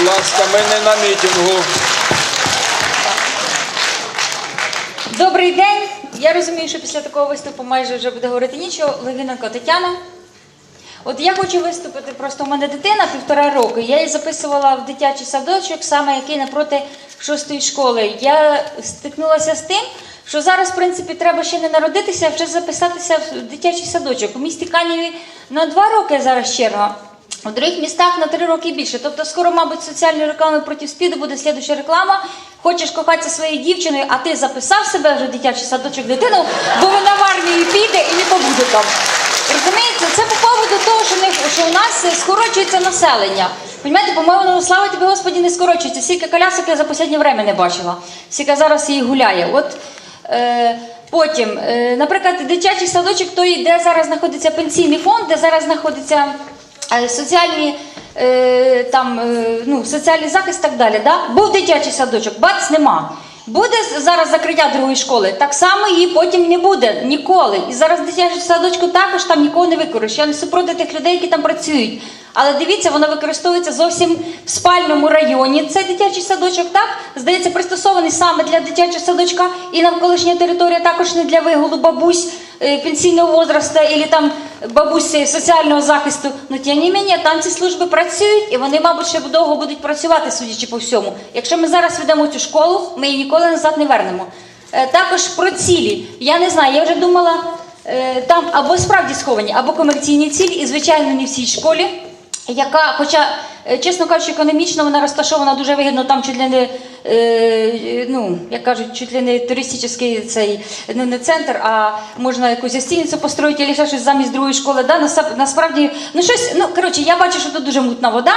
Будь ласка, ми не на мітингу. Добрий день. Я розумію, що після такого виступу майже вже буде говорити нічого. Левіненко Тетяна. От я хочу виступити. Просто у мене дитина півтора року. Я її записувала в дитячий садочок, саме який напроти шостої школи. Я стикнулася з тим, що зараз, в принципі, треба ще не народитися, а вже записатися в дитячий садочок. У місті Каніві на два роки зараз черга. У других містах на три роки більше. Тобто, скоро, мабуть, соціальної реклами проти СПІДу буде слідуща реклама. Хочеш кохатися своєю дівчиною, а ти записав себе вже дитячий садочок дитину, бо вона в армію піде і не побуде там. Розумієте, це по поводу того, що, не, що у нас скорочується населення. Понімаєте, по-моєму, ну, слава тобі, Господі, не скорочується. Скільки колясок я за останнє время не бачила. Скільки зараз її гуляє. От е, потім, е, наприклад, дитячий садочок, той, де зараз знаходиться пенсійний фонд, де зараз знаходиться соціальні. е, Там е, ну соціальний захист і так далі. Да? Був дитячий садочок, бац нема. Буде зараз закриття другої школи, так само її потім не буде ніколи. І зараз дитячий садочку також там нікого не використовують. Я не супроти тих людей, які там працюють. Але дивіться, воно використовується зовсім в спальному районі. Цей дитячий садочок так здається пристосований саме для дитячого садочка, і навколишня територія також не для вигулу бабусь пенсійного возрасту або там бабусь е, соціального захисту. Ну тим не менше, там ці служби працюють, і вони, мабуть, ще довго будуть працювати, судячи по всьому. Якщо ми зараз ведемо цю школу, ми її ніколи назад не вернемо. Е, Також про цілі. Я не знаю, я вже думала, е, там або справді сховані, або комерційні цілі, і звичайно не в цій школі яка, хоча, е, чесно кажучи, економічно вона розташована дуже вигідно, там чуть ли не, ну, як кажуть, чуть ли не туристичний цей, ну, не центр, а можна якусь гостиницю построїти, або щось замість другої школи. Да? Насправді, ну щось, ну, коротше, я бачу, що тут дуже мутна вода,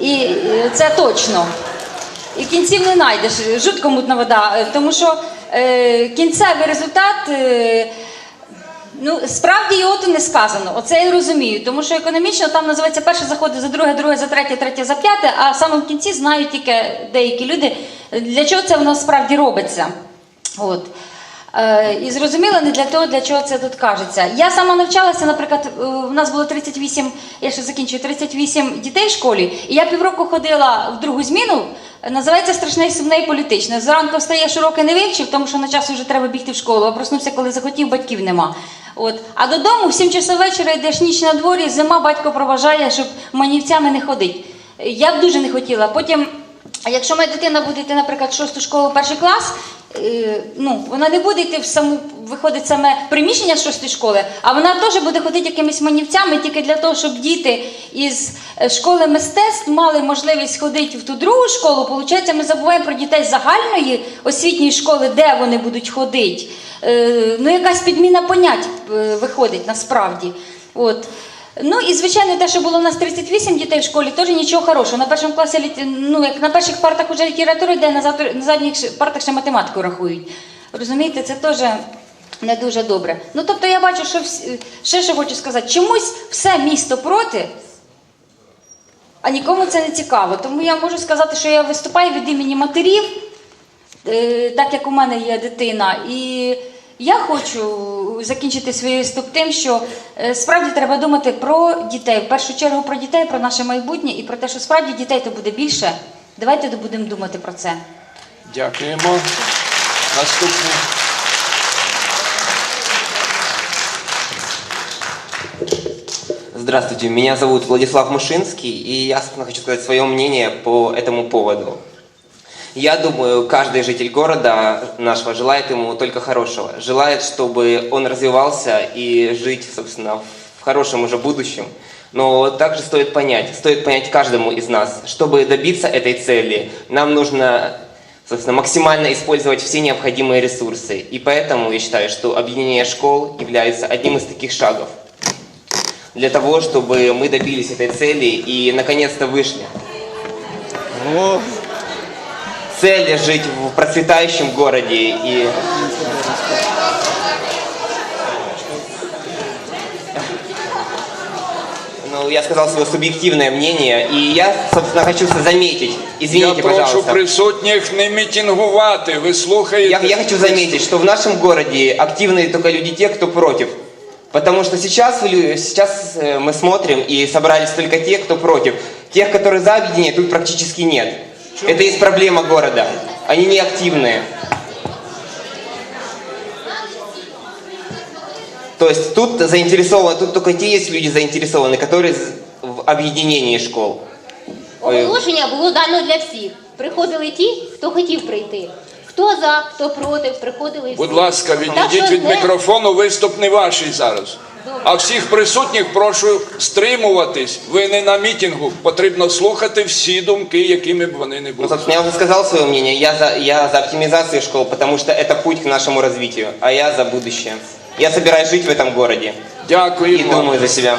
і е, це точно. І кінців не знайдеш, жутко мутна вода, е, тому що е, кінцевий результат. Е, Ну, справді його тут не сказано. Оце я розумію. Тому що економічно там називається перше заходить за друге, друге за третє, третє за п'яте, а саме в кінці знають тільки деякі люди, для чого це воно справді робиться. От. Е, і зрозуміло не для того, для чого це тут кажеться. Я сама навчалася, наприклад, е, у нас було 38, я ще закінчую, 38 дітей в школі, і я півроку ходила в другу зміну. Називається страшне і сумне і політичне. Зранку встаєш уроки не вивчив, тому що на часу вже треба бігти в школу, а проснувся, коли захотів, батьків нема. От. А додому в 7 часов вечора йдеш ніч на дворі, зима батько проважає, щоб манівцями не ходить. Я б дуже не хотіла. Потім, якщо моя дитина буде йти, наприклад, шосту школу, перший клас, ну, вона не буде йти в саму, виходить саме приміщення шостої школи, а вона теж буде ходити якимись манівцями тільки для того, щоб діти із е, школи мистецтв мали можливість ходити в ту другу школу. Получається, ми забуваємо про дітей загальної освітньої школи, де вони будуть ходити. Е, ну, якась підміна понять е, виходить насправді. От. Ну і звичайно, те, що було у нас 38 дітей в школі, теж нічого хорошого. На першому класі ну, як на перших партах вже література йде, на, зад- на задніх партах ще математику рахують. Розумієте, це теж не дуже добре. Ну тобто я бачу, що всі- ще що хочу сказати, чомусь все місто проти. А нікому це не цікаво. Тому я можу сказати, що я виступаю від імені матерів, е, так як у мене є дитина. І я хочу закінчити свій виступ тим, що е, справді треба думати про дітей. В першу чергу про дітей, про наше майбутнє і про те, що справді дітей то буде більше. Давайте будемо думати про це. Дякуємо. Наступний. Здравствуйте, меня зовут Владислав Мушинский, и я, хочу сказать свое мнение по этому поводу. Я думаю, каждый житель города нашего желает ему только хорошего. Желает, чтобы он развивался и жить, собственно, в хорошем уже будущем. Но также стоит понять, стоит понять каждому из нас, чтобы добиться этой цели, нам нужно собственно, максимально использовать все необходимые ресурсы. И поэтому я считаю, что объединение школ является одним из таких шагов для того, чтобы мы добились этой цели и наконец-то вышли Цель жить в процветающем городе и Ну, я сказал свое субъективное мнение, и я, собственно, хочу заметить, Я извините, прошу пожалуйста, присутніх не мітингувати. Ви слухаєте? я, я хочу заметить, что в нашем городе активные только люди те, кто против Потому что сейчас, в лю- сейчас э, мы смотрим и собрались только те, кто против. Тех, которые за объединение, тут практически нет. Это есть проблема города. Они не активные. То есть тут заинтересованы, тут только те есть люди заинтересованы, которые з- в объединении школ. Ой, Оголошення було дано для всіх. Приходили ті, хто хотів прийти. Хто за, хто проти, приходили всі. Будь ласка, Так відійдіть що від не- мікрофону, виступ не ваший зараз. А всіх присутніх прошу стримуватись. Ви не на мітингу. Потрібно слухати всі думки, якими б вони не Ну, були. собственно, я уже сказал свое мнение. Я за, я за оптимизацию школ, потому что это путь к нашему развитию, а я за будущее. Я собираюсь жить в этом городе и Дякую. думаю за себя.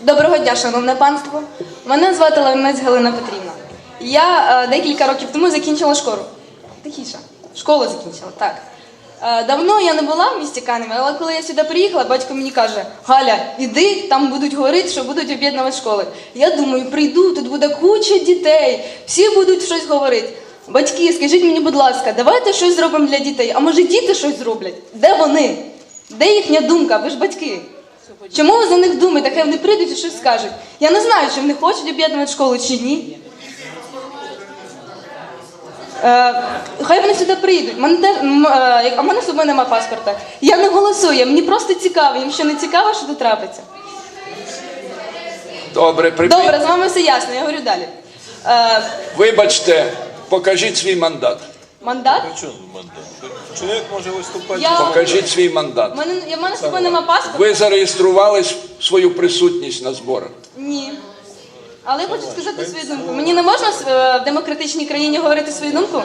Доброго дня, шановне панство. Мене звати Лавинець Галина Петрівна. Я е, декілька років тому закінчила школу. Тихіше. Школу закінчила, так. Е, давно я не була в місті Каневі, але коли я сюди приїхала, батько мені каже: Галя, іди, там будуть говорити, що будуть об'єднувати школи. Я думаю, прийду, тут буде куча дітей, всі будуть щось говорити. Батьки, скажіть мені, будь ласка, давайте щось зробимо для дітей. А може діти щось зроблять? Де вони? Де їхня думка? Ви ж батьки. Чому ви за них думаєте? Хай вони прийдуть і щось скажуть. Я не знаю, чи вони хочуть об'єднувати школу чи ні. Е, хай вони сюди прийдуть. Мене теж, м, е, а в мене з собою немає паспорта. Я не голосую, мені просто цікаво. Їм що не цікаво, що тут трапиться. Добре, припі... Добре, з вами все ясно, я говорю далі. Е, Вибачте, покажіть свій мандат. мандат? Чому мандат? Чоловік може виступати. Я, Покажіть свій мандат. мене, я, в мене з собою немає паспорта. Ви зареєстрували свою присутність на зборах. Ні. Але я хочу сказати свою думку. Мені не можна е, в демократичній країні говорити свою думку?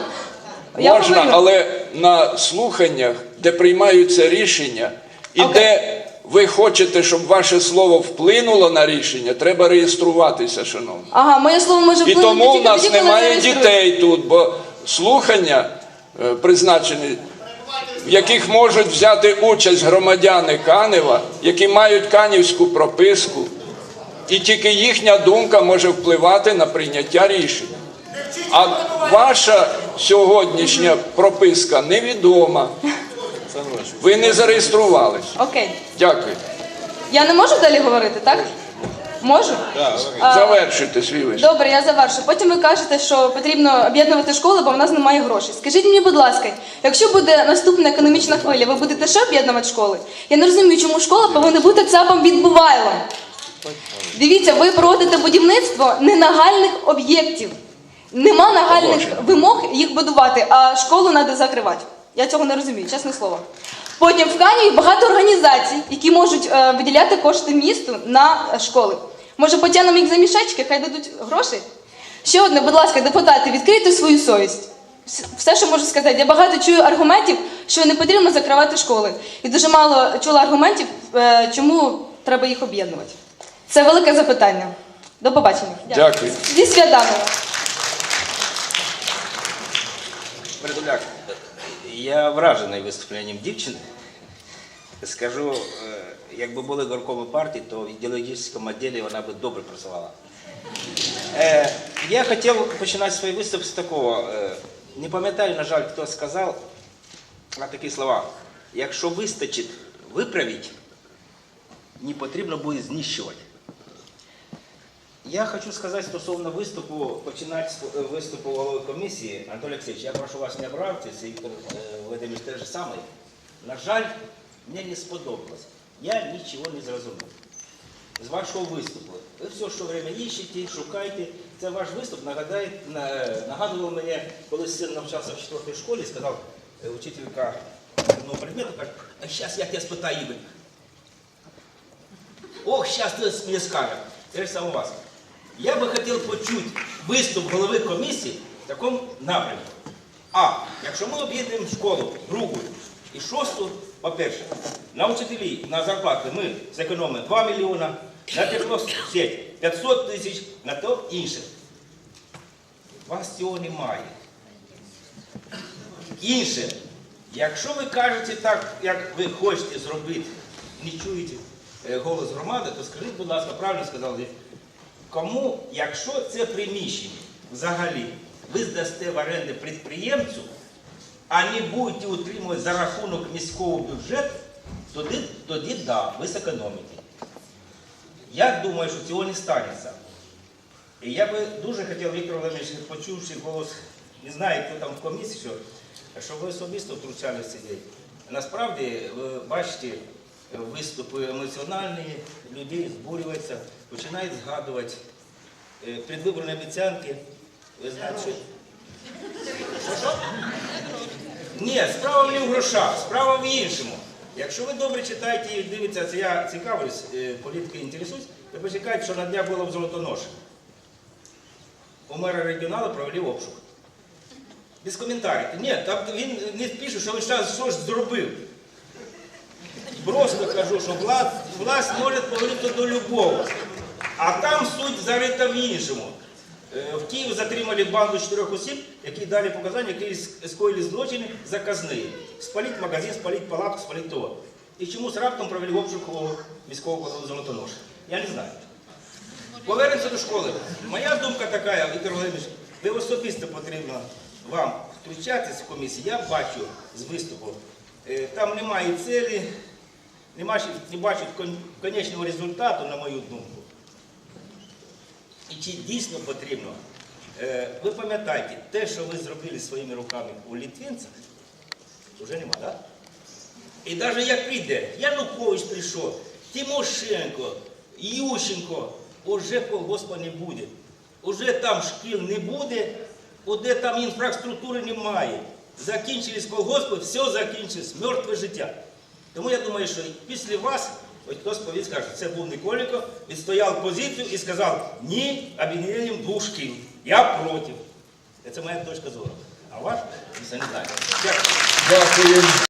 Я Можна, говорю. але на слуханнях, де приймаються рішення, і Окей. де ви хочете, щоб ваше слово вплинуло на рішення, треба реєструватися, шановні. Ага, моє слово може І вплинути тому в тільки нас тоді, коли немає зареєструють. дітей тут, бо слухання е, призначені, в яких можуть взяти участь громадяни Канева, які мають канівську прописку, і тільки їхня думка може впливати на прийняття рішень. А ваша сьогоднішня прописка невідома. Ви не зареєструвались. Окей. Дякую. Я не можу далі говорити, так? Можу? А, Завершуйте свій виступ. Добре, я завершу. Потім ви кажете, що потрібно об'єднувати школи, бо в нас немає грошей. Скажіть мені, будь ласка, якщо буде наступна економічна хвиля, ви будете ще об'єднувати школи? Я не розумію, чому школа повинна бути ЦАПом відбувайлом. Дивіться, ви проводите будівництво ненагальних об'єктів. Нема нагальних вимог їх будувати, а школу треба закривати. Я цього не розумію, чесне слово. Потім в Каніві багато організацій, які можуть е, виділяти кошти місту на школи. Може, потягнемо їх за мішечки, хай дадуть гроші? Ще одне, будь ласка, депутати, відкрийте свою совість. Все, що можу сказати. Я багато чую аргументів, що не потрібно закривати школи. І дуже мало чула аргументів, е, чому треба їх об'єднувати. Це велике запитання. До побачення. Дякую. Зі святами. Притуляк, я вражений виступленням дівчини. Скажу, е, якби були горкоми партії, то в ідеологічному відділі вона би добре працювала. Е, Я хотів починати свій виступ з такого. е, Не пам'ятаю, на жаль, хто сказав а такі слова. Якщо вистачить виправити, не потрібно буде знищувати. Я хочу сказати стосовно виступу, починати е, виступу голови комісії. Анатолій Олексійович, я прошу вас не обратитися, Віктор е, Володимирович те ж саме. На жаль, мені не сподобалось. Я нічого не зрозумів. З вашого виступу. Ви все, що время іщете, шукайте. Це ваш виступ нагадає, нагадував мені, коли син навчався в 4 школі, сказав е, учителька одного предмету, каже, а зараз я тебе спитаю, Ігор. Ох, зараз ти мені скаже. Те ж саме у вас. Я би хотів почути виступ голови комісії в такому напрямку. А, якщо ми об'єднуємо школу другу і шосту, по-перше, на вчителі, на зарплати ми зекономимо 2 мільйона, на теплосеть 500 тисяч, на то інше. Вас цього немає. Інше, якщо ви кажете так, як ви хочете зробити, не чуєте е, голос громади, то скажіть, будь ласка, правильно сказали, кому, якщо це приміщення взагалі ви здасте в оренду підприємцю, а не будете утримувати за рахунок міського бюджету, тоді, тоді да, ви зекономите. Я думаю, що цього не станеться. І я би дуже хотів, Віктор Володимирович, почувши голос, не знаю, хто там в комісії, що, щоб ви особисто втручалися. Насправді, ви бачите, виступи емоціональні, людей збурюються, починають згадувати е, предвиборні обіцянки. Ви знаєте, що? Ні, справа не в грошах, справа в іншому. Якщо ви добре читаєте і дивитеся, я цікавлюсь, е, політикою інтересуюсь, то почекайте, що на днях було в Золотоноше. У мера регіоналу провели обшук. Без коментарів. Ні, там він не пише, що він зараз щось зробив. Просто кажу, що власть, власть може повернути до любого. А там суть зарита в іншому. Е, В Києві затримали банду чотирьох осіб, які дали показання, які скоїли злочини заказні. Спаліть магазин, спаліть палатку, спаліть того. І чомусь раптом провели обшук у міського голови Золотоноша. Я не знаю. Повернемося до школи. Моя думка така, Віктор Володимирович, ви особисто потрібно вам втручатися в комісії. Я бачу з виступу, е, там немає цілі, не кон- конечного результату, на мою думку. І чи дійсно потрібно? Е, Ви пам'ятаєте, те, що ви зробили своїми руками у Літвінцях, вже нема, так? І навіть як прийде, Янукович прийшов, Тимошенко, Ющенко, уже колгоспа не буде. Уже там шкіл не буде, де там інфраструктури немає. Закінчились колгоспи, все закінчилось, мертве життя. Тому я думаю, що після вас, ось хтось повинен скаже, це був Николіко, відстояв позицію і сказав, ні об'єднанням двох. Я проти. Це моя точка зору. А ваш? Не знаю. Дякую.